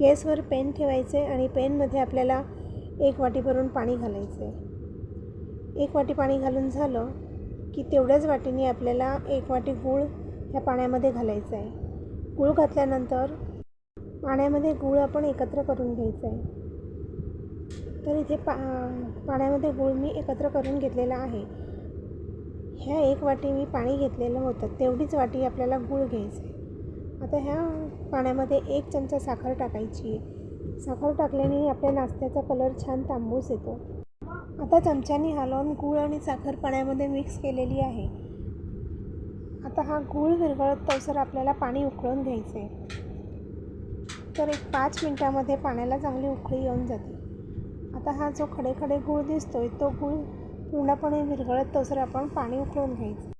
गॅसवर पेन ठेवायचे आणि पेनमध्ये आपल्याला एक वाटी भरून पाणी घालायचं. आहे एक वाटी पाणी घालून झालं की तेवढ्याच वाटीने आपल्याला एक वाटी गूळ ह्या पाण्यामध्ये घालायचं आहे गूळ घातल्यानंतर पाण्यामध्ये गूळ आपण एकत्र करून घ्यायचं आहे तर इथे पा पाण्यामध्ये गूळ मी एकत्र करून घेतलेला आहे. ह्या एक वाटी मी पाणी घेतलेलं होतं. तेवढीच वाटी आपल्याला गूळ घ्यायचं आहे आता ह्या पाण्यामध्ये एक चमचा साखर टाकायची आहे. साखर टाकल्याने आपल्या नाश्त्याचा कलर छान तांबूस येतो. आता चमच्याने हलवून गूळ आणि साखर पाण्यामध्ये मिक्स केलेली आहे. आता हा गूळ विरघळत तवसर आपल्याला पाणी उकळून घ्यायचं आहे तर एक पाच मिनटामध्ये पाण्याला चांगली उकळी येऊन जाते. आता हा जो खडे खडे गूळ आहे तो गूळ पूर्णपणे विरघळत तसर आपण पाणी उकळून घ्यायचं.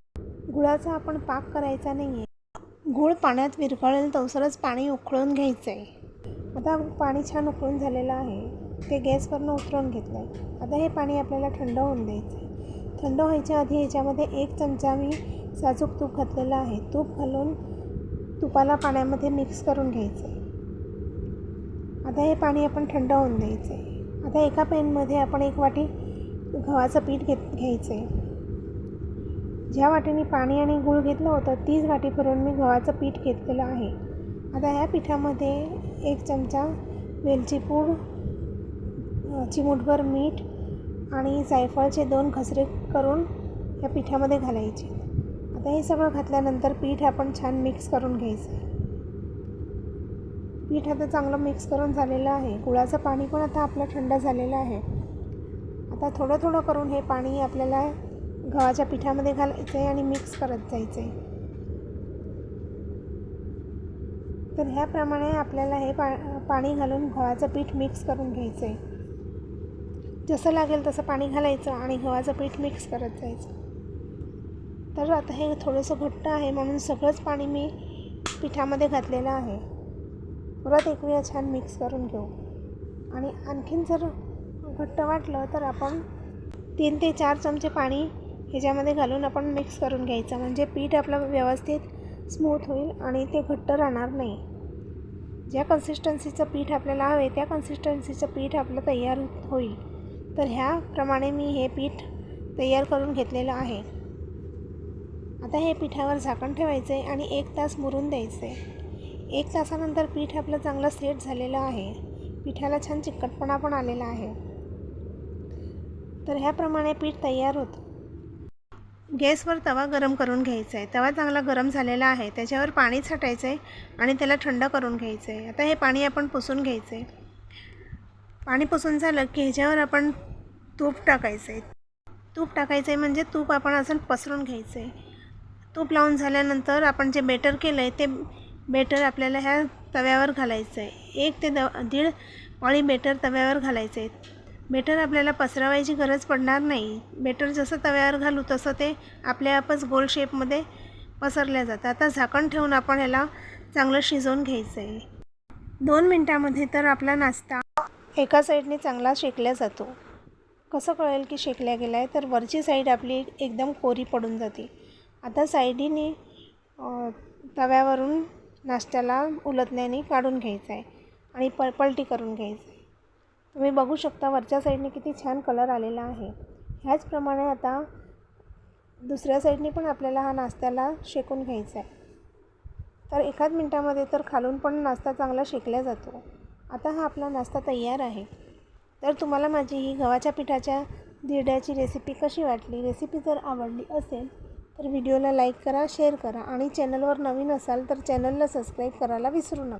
गुळाचा आपण पाक करायचा नाही आहे गूळ पाण्यात विरघळेल तवसरच पाणी उकळून घ्यायचं आहे आता पाणी छान उकळून झालेलं आहे. ते गॅसवरनं उतरवून घेतलं आहे आता हे पाणी आपल्याला थंड होऊन द्यायचं आहे थंड व्हायच्या आधी ह्याच्यामध्ये एक चमचा मी साजूक तूप घातलेलं आहे. तूप घालून तुपाला पाण्यामध्ये मिक्स करून घ्यायचं आहे आता हे पाणी आपण थंड होऊन द्यायचं आहे आता एका पेनमध्ये आपण एक वाटी गव्हाचं पीठ घेत घ्यायचं आहे ज्या वाटीने पाणी आणि गूळ घेतलं होतं तीच वाटी भरून मी गव्हाचं पीठ घेतलेलं आहे. आता ह्या पिठामध्ये एक चमचा वेलची पूड चिमूटभर मीठ आणि जायफळचे दोन घसरे करून या पिठामध्ये घालायचे. आता हे सगळं घातल्यानंतर पीठ आपण छान मिक्स करून घ्यायचं. आहे पीठ आता चांगलं मिक्स करून झालेलं आहे. गुळाचं पाणी पण आता आपलं थंड झालेलं आहे. आता थोडं थोडं करून हे पाणी आपल्याला गव्हाच्या पिठामध्ये घालायचं आहे आणि मिक्स करत जायचं आहे तर ह्याप्रमाणे आपल्याला हे पा पाणी घालून गव्हाचं पीठ मिक्स करून घ्यायचं आहे जसं लागेल तसं पाणी घालायचं आणि गव्हाचं पीठ मिक्स करत जायचं. तर आता हे थोडंसं घट्ट आहे म्हणून सगळंच पाणी मी पिठामध्ये घातलेलं आहे. परत एक वेळा छान मिक्स करून घेऊ. आणि आणखीन जर घट्ट वाटलं तर आपण तीन ते चार चमचे पाणी ह्याच्यामध्ये घालून आपण मिक्स करून घ्यायचं. म्हणजे पीठ आपलं व्यवस्थित स्मूथ होईल आणि ते घट्ट राहणार नाही. ज्या कन्सिस्टन्सीचं पीठ आपल्याला हवे त्या कन्सिस्टन्सीचं पीठ आपलं तयार होईल. तर ह्याप्रमाणे मी हे पीठ तयार करून घेतलेलं आहे. आता हे पिठावर झाकण ठेवायचं आहे आणि एक तास मुरून द्यायचं. आहे एक तासानंतर पीठ आपलं चांगलं सेट झालेलं आहे. पिठाला छान चिकटपणा पण आलेला आहे. तर ह्याप्रमाणे पीठ तयार होतं. गॅसवर तवा गरम करून घ्यायचा आहे. तवा चांगला गरम झालेला आहे. त्याच्यावर पाणी छाटायचं आहे आणि त्याला थंड करून घ्यायचं आहे आता हे पाणी आपण पुसून घ्यायचं आहे पाणी पुसून झालं की ह्याच्यावर आपण तूप टाकायचं आहे तूप टाकायचं आहे म्हणजे तूप आपण असं पसरून घ्यायचं आहे तूप लावून झाल्यानंतर आपण जे बेटर केलं आहे ते बेटर आपल्याला ह्या तव्यावर घालायचं आहे एक ते द दीड वाळी बेटर तव्यावर घालायचं आहे बेटर आपल्याला पसरवायची गरज पडणार नाही. बेटर जसं तव्यावर घालू तसं ते आपल्या आपच गोल शेपमध्ये पसरल्या जातं आता झाकण ठेवून आपण ह्याला चांगलं शिजवून घ्यायचं आहे दोन मिनटामध्ये तर आपला नाश्ता एका साईडने चांगला शेकला जातो. कसं कळेल की शेकल्या गेला आहे तर वरची साईड आपली एकदम कोरी पडून जाते. आता साईडीने तव्यावरून नाश्त्याला उलटण्याने काढून घ्यायचं आहे आणि प पलटी करून घ्यायचं आहे तुम्ही बघू शकता वरच्या साईडने किती छान कलर आलेला आहे. ह्याचप्रमाणे आता दुसऱ्या साईडने पण आपल्याला हा नाश्त्याला शेकून घ्यायचा आहे. तर एखाद मिनटामध्ये तर खालून पण नाश्ता चांगला शेकला जातो. आता हा आपला नाश्ता तयार आहे. तर तुम्हाला माझी ही गव्हाच्या पिठाच्या धिरड्याची रेसिपी कशी वाटली रेसिपी जर आवडली असेल तर व्हिडिओला लाईक करा शेअर करा आणि चॅनलवर नवीन असाल तर चॅनलला सबस्क्राईब करायला विसरू नका.